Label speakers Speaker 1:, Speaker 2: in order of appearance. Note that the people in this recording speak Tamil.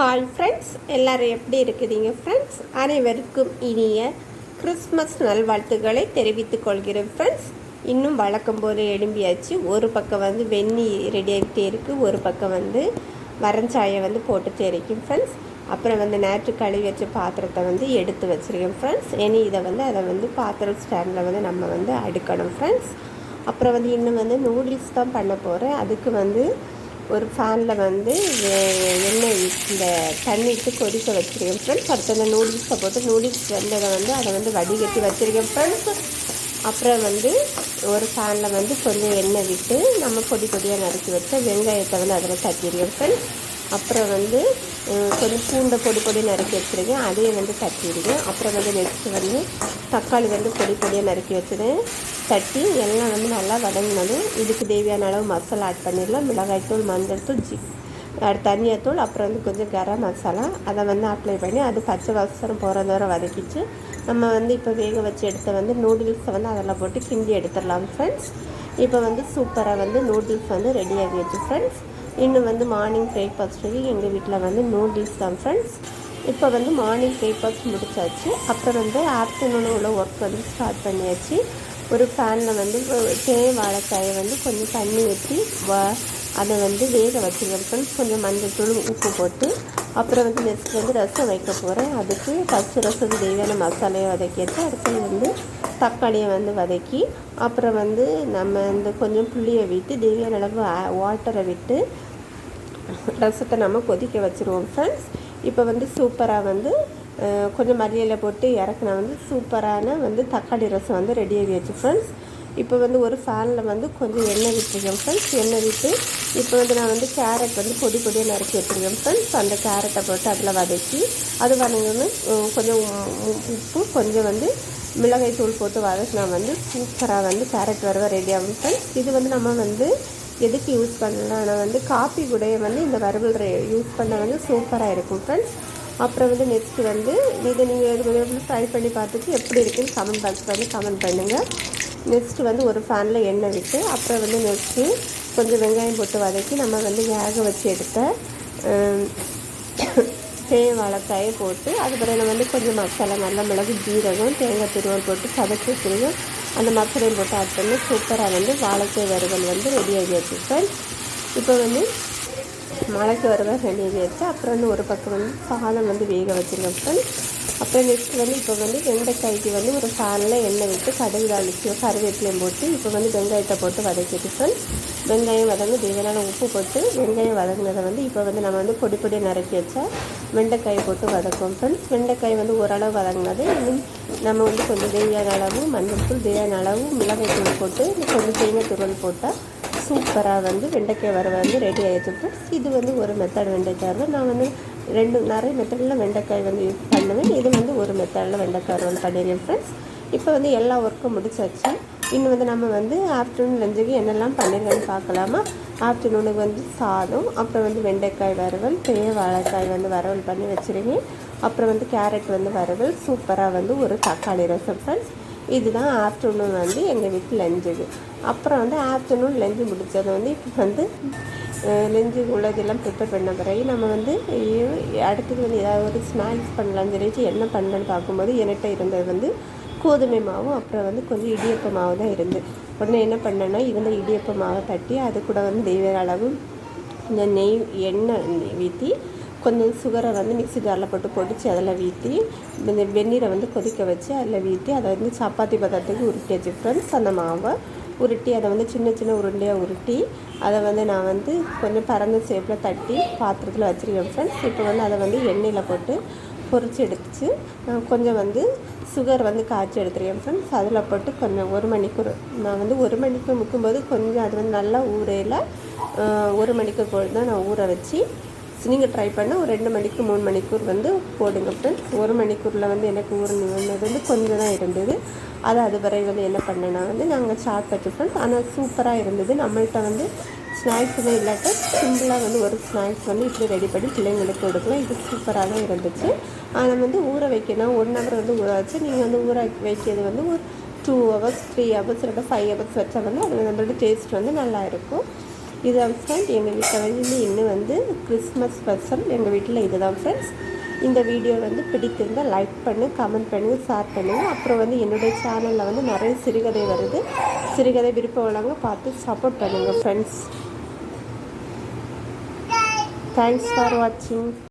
Speaker 1: ஹாய் ஃப்ரெண்ட்ஸ் எல்லோரும் எப்படி இருக்குதுங்க ஃப்ரெண்ட்ஸ் அனைவருக்கும் இனிய கிறிஸ்மஸ் நல்வாழ்த்துக்களை தெரிவித்துக் கொள்கிறேன் ஃப்ரெண்ட்ஸ் இன்னும் வழக்கம் போல் எழும்பியாச்சு. ஒரு பக்கம் வந்து வெந்நி ரெடி ஆகிட்டே இருக்குது ஒரு பக்கம் வந்து வரஞ்சாயை வந்து போட்டு தெரிக்கும் ஃப்ரெண்ட்ஸ் அப்புறம் வந்து நேற்று கழுவி வச்ச பாத்திரத்தை வந்து எடுத்து வச்சுருக்கேன் ஃப்ரெண்ட்ஸ் இனி இதை வந்து அதை வந்து பாத்திரம் ஸ்டாண்டில் வந்து நம்ம வந்து அடுக்கணும் ஃப்ரெண்ட்ஸ் அப்புறம் வந்து இன்னும் வந்து நூடுல்ஸ் தான் பண்ண போகிறேன் அதுக்கு வந்து ஒரு ஃபேனில் வந்து இந்த தண்ணி விட்டு கொதிக்க வச்சுருக்கேன் ஃப்ரெண்ட்ஸ் அடுத்து அந்த நூடுல்ஸை போட்டு நூடுல்ஸ் வெந்ததை வந்து அதை வந்து வடிகட்டி வச்சுருக்கேன் ஃப்ரெண்ட்ஸ் அப்புறம் வந்து ஒரு ஃபேனில் வந்து கொஞ்சம் எண்ணெய் விட்டு நம்ம பொடி பொடியாக நறுக்கி வச்ச வெங்காயத்தை வந்து அதில் தட்டிடுவேன் ஃப்ரெண்ட்ஸ் அப்புறம் வந்து கொஞ்சம் பூண்டை பொடி பொடி நறுக்கி வச்சுருக்கேன். அதையும் வந்து தட்டிடுவேன். அப்புறம் வந்து நெக்ஸ்ட்டு வந்து தக்காளி வந்து பொடி பொடியாக நறுக்கி வச்சுருக்கேன். தட்டி எல்லாம் வந்து நல்லா வதங்கினதும் இதுக்கு தேவையான அளவு மசாலா ஆட் பண்ணிடலாம். மிளகாய்த்தூள் மஞ்சள் தூள் ஜி தனியாத்தூள் அப்புறம் வந்து கொஞ்சம் கரம் மசாலா அதை வந்து அப்ளை பண்ணி அது பச்சை வாசனம் போகிற நேரம் வதக்கிச்சு. நம்ம வந்து இப்போ வேக வச்சு எடுத்த வந்து நூடுல்ஸை வந்து அதெல்லாம் போட்டு கிண்டி எடுத்துடலாம் ஃப்ரெண்ட்ஸ் இப்போ வந்து சூப்பராக வந்து நூடுல்ஸ் வந்து ரெடி ஆகிடுச்சு ஃப்ரெண்ட்ஸ் இன்னும் வந்து மார்னிங் பிரேக்ஃபாஸ்ட்டுக்கு எங்கள் வீட்டில் வந்து நூடுல்ஸ் தான் ஃப்ரெண்ட்ஸ் இப்போ வந்து மார்னிங் பிரேக்ஃபாஸ்ட் முடிச்சாச்சு. அப்புறம் வந்து ஆஃப்டர்நூன் உள்ள ஒர்க் வந்து ஸ்டார்ட் பண்ணியாச்சு. ஒரு ஃபேனில் வந்து தேன் வாழைக்காயை வந்து கொஞ்சம் தண்ணி ஊற்றி வ அதை வந்து வேக வச்சுருக்கேன். ஃப்ரெண்ட்ஸ் கொஞ்சம் மஞ்சள் தூள் உப்பு போட்டு அப்புறம் வந்து நெக்ஸ்ட் வந்து ரசம் வைக்க போகிறேன் அதுக்கு பச்சை ரசம் தேவையான மசாலையை வதக்கிட்டு அடுத்தது வந்து தக்காளியை வந்து வதக்கி அப்புறம் வந்து நம்ம இந்த கொஞ்சம் புளியை விட்டு தேவையான அளவு வாட்டரை விட்டு ரசத்தை நம்ம கொதிக்க வச்சுருவோம் ஃப்ரெண்ட்ஸ் இப்போ வந்து சூப்பராக வந்து கொஞ்சம் மல்லியில் போட்டு இறக்குனா வந்து சூப்பரான வந்து தக்காளி ரசம் வந்து ரெடி ஆகியாச்சு ஃப்ரெண்ட்ஸ் இப்போ வந்து ஒரு ஃபேனில் வந்து கொஞ்சம் எண்ணெய் விட்டுருக்கேன் ஃப்ரெண்ட்ஸ் எண்ணெய் விட்டு இப்போ வந்து நான் வந்து கேரட் வந்து பொடி பொடியாக நறுக்கி வச்சுருக்கேன் ஃப்ரெண்ட்ஸ் அந்த கேரட்டை போட்டு அதில் வதக்கி அது வதங்கன்னு கொஞ்சம் உப்பு கொஞ்சம் வந்து மிளகாய் தூள் போட்டு வதக்கினா வந்து சூப்பராக வந்து கேரட் வறுவ ரெடி ஆகும் ஃப்ரெண்ட்ஸ் இது வந்து நம்ம வந்து எதுக்கு யூஸ் பண்ணலாம்னா வந்து காப்பி கூடயே வந்து இந்த வறுவல் யூஸ் பண்ண வந்து சூப்பராக இருக்கும் ஃப்ரெண்ட்ஸ் அப்புறம் வந்து நெக்ஸ்ட்டு வந்து இதை நீங்கள் ட்ரை பண்ணி பார்த்துட்டு எப்படி இருக்குன்னு கமெண்ட் பாக்ஸில் வந்து கமெண்ட் பண்ணுங்கள் நெக்ஸ்ட்டு வந்து ஒரு ஃபேனில் எண்ணெய் விட்டு அப்புறம் வந்து நெக்ஸ்ட்டு கொஞ்சம் வெங்காயம் போட்டு வதக்கி நம்ம வந்து வேக வச்சு எடுத்த ஹம், தேன் வாழைக்காயை போட்டு அதுக்கப்புறம் நம்ம வந்து கொஞ்சம் மசாலா நல்ல மிளகு ஜீரகம் தேங்காய் துருவல் போட்டு சதச்சி வச்சுருக்கோம் அந்த மசாலையும் போட்டு ஆட் பண்ணி சூப்பராக வந்து வாழைக்காய் வறுவல் வந்து ரெடி ஆகியாச்சு. ஃப்ரெண்ட்ஸ் இப்போ வந்து மழைக்கு வறுவல் ரெடி ஆகியாச்சு. அப்புறம் வந்து ஒரு பக்கம் வந்து சாதம் வந்து வேக வச்சுருக்கேன் ஃப்ரெண்ட்ஸ் அப்புறம் நெக்ஸ்ட் வந்து இப்போ வந்து வெண்டைக்காய்க்கு வந்து ஒரு ஃபேனில் எண்ணெய் விட்டு கடுகு தாளிச்சு கருவேப்பிலையும் போட்டு இப்போ வந்து வெங்காயத்தை போட்டு வதக்கிட்டு ஃப்ரெண்ட்ஸ் வெங்காயம் வதங்க தேவையான உப்பு போட்டு வெங்காயம் வதங்கினதை வந்து இப்போ வந்து நம்ம வந்து பொடி பொடியாக நறுக்கி வச்சா வெண்டைக்காய் போட்டு வதக்கும் ஃப்ரெண்ட்ஸ் வெண்டைக்காய் வந்து ஓரளவு வதங்கினது. இன்னும் நம்ம வந்து கொஞ்சம் தேவையான அளவு மஞ்சள் தூள் தேவையான அளவு மிளகாய் தூள் போட்டு கொஞ்சம் தேங்காய் துருவல் போட்டால் சூப்பராக வந்து வெண்டைக்காய் வர வந்து ரெடி ஆகிடுச்சு ஃப்ரெண்ட்ஸ் இது வந்து ஒரு மெத்தட் வெண்டைக்காய் நான் வந்து ரெண்டு நிறைய மெத்தடில் வெண்டைக்காய் வந்து யூஸ் பண்ணுவேன். இது வந்து ஒரு மெத்தடில் வெண்டைக்காய் ரோல் பண்ணிடுறேன் ஃப்ரெண்ட்ஸ் இப்போ வந்து எல்லா ஒர்க்கும் முடிச்சாச்சு. இன்னும் வந்து நம்ம வந்து ஆஃப்டர்நூன் லஞ்சுக்கு என்னெல்லாம் பண்ணிடுறேன்னு பார்க்கலாமா? ஆஃப்டர்நூனுக்கு வந்து சாதம் அப்புறம் வந்து வெண்டைக்காய் வறுவல் பெரிய வாழைக்காய் வந்து வறுவல் பண்ணி வச்சுருக்கேன். அப்புறம் வந்து கேரட் வந்து வறுவல் சூப்பராக வந்து ஒரு தக்காளி ரசம் ஃப்ரெண்ட்ஸ் இதுதான் ஆஃப்டர்நூன் வந்து எங்கள் வீட்டு லஞ்சுக்கு அப்புறம் வந்து ஆஃப்டர்நூன் லஞ்சு முடித்தது வந்து இப்போ வந்து நெஞ்சு உள்ளதெல்லாம் ப்ரிப்பேர் பண்ண பிறகு நம்ம வந்து அடுத்தது வந்து ஏதாவது ஒரு ஸ்நாக்ஸ் பண்ணலாம்னு சொல்லிட்டு என்ன பண்ணலான்னு பார்க்கும்போது என்கிட்ட இருந்தது வந்து கோதுமை மாவும் அப்புறம் வந்து கொஞ்சம் இடியப்ப மாவு தான் இருந்து. உடனே என்ன பண்ணேன்னா இருந்த இடியப்ப மாவை தட்டி அது கூட வந்து தேவையான அளவு இந்த நெய் எண்ணெய் ஊற்றி கொஞ்சம் சுகரை வந்து மிக்ஸி ஜாரில் போட்டு பொடிச்சு அதில் வீற்றி இந்த வெந்நீரை வந்து கொதிக்க வச்சு அதில் வீற்றி அதை வந்து சப்பாத்தி பதத்துக்கு உருட்டி வச்சு ஃப்ரெண்ட்ஸ் அந்த மாவை உருட்டி அதை வந்து சின்ன சின்ன உருண்டையாக உருட்டி அதை வந்து நான் வந்து கொஞ்சம் பரந்த ஷேப்பில் தட்டி பாத்திரத்தில் வச்சுருக்கேன் ஃப்ரெண்ட்ஸ் இப்போ வந்து அதை வந்து எண்ணெயில் போட்டு பொறிச்சு எடுத்துச்சு. கொஞ்சம் வந்து சுகர் வந்து காய்ச்சி எடுத்துருக்கேன் ஃப்ரெண்ட்ஸ் அதில் போட்டு கொஞ்சம் ஒரு மணிக்கூர் நான் வந்து ஒரு மணிக்கு முக்கும்போது கொஞ்சம் அது வந்து நல்லா ஊறையில் ஒரு மணிக்கு போல் தான் நான் ஊற வச்சு நீங்கள் ட்ரை பண்ண. ஒரு ரெண்டு மணிக்கு மூணு மணிக்கூர் வந்து போடுங்க ஃப்ரெண்ட்ஸ் ஒரு மணிக்கூரில் வந்து எனக்கு ஊறினது வந்து கொஞ்சம் தான் இருந்தது. அது அது வரை வந்து என்ன பண்ணேன்னா வந்து நாங்கள் சாட் வச்சு ஃப்ரெண்ட்ஸ் ஆனால் சூப்பராக இருந்தது. நம்மள்கிட்ட வந்து ஸ்நாக்ஸுமே இல்லாட்ட சிம்பிளாக வந்து ஒரு ஸ்நாக்ஸ் வந்து இப்படி ரெடி பண்ணி பிள்ளைங்களுக்கு கொடுக்கலாம். இது சூப்பராக தான் இருந்துச்சு. ஆனால் வந்து ஊற வைக்கணும் ஒன் ஹவர் வந்து ஊற வச்சு நீங்கள் வந்து ஊற வைக்கிறது வந்து ஒரு டூ ஹவர்ஸ் த்ரீ ஹவர்ஸ் இல்லை ஃபைவ் ஹவர்ஸ் வச்சா வந்து அது நம்மளோட டேஸ்ட் வந்து நல்லா இருக்கும். இதுதான் ஃப்ரெண்ட் எங்கள் வீட்டில் வந்து இன்னும் வந்து கிறிஸ்மஸ் ஸ்பெஷல் எங்கள் வீட்டில் இதுதான் ஃப்ரெண்ட்ஸ் இந்த வீடியோ வந்து பிடித்திருந்தால் லைக் பண்ணு கமெண்ட் பண்ணுங்கள் ஷேர் பண்ணுங்கள் அப்புறம் வந்து என்னுடைய சேனலில் வந்து நிறைய சிறுகதை வருது. சிறுகதை விருப்பம் உள்ளவங்க பார்த்து சப்போர்ட் பண்ணுங்கள் ஃப்ரெண்ட்ஸ் தேங்க்ஸ் ஃபார் வாட்சிங்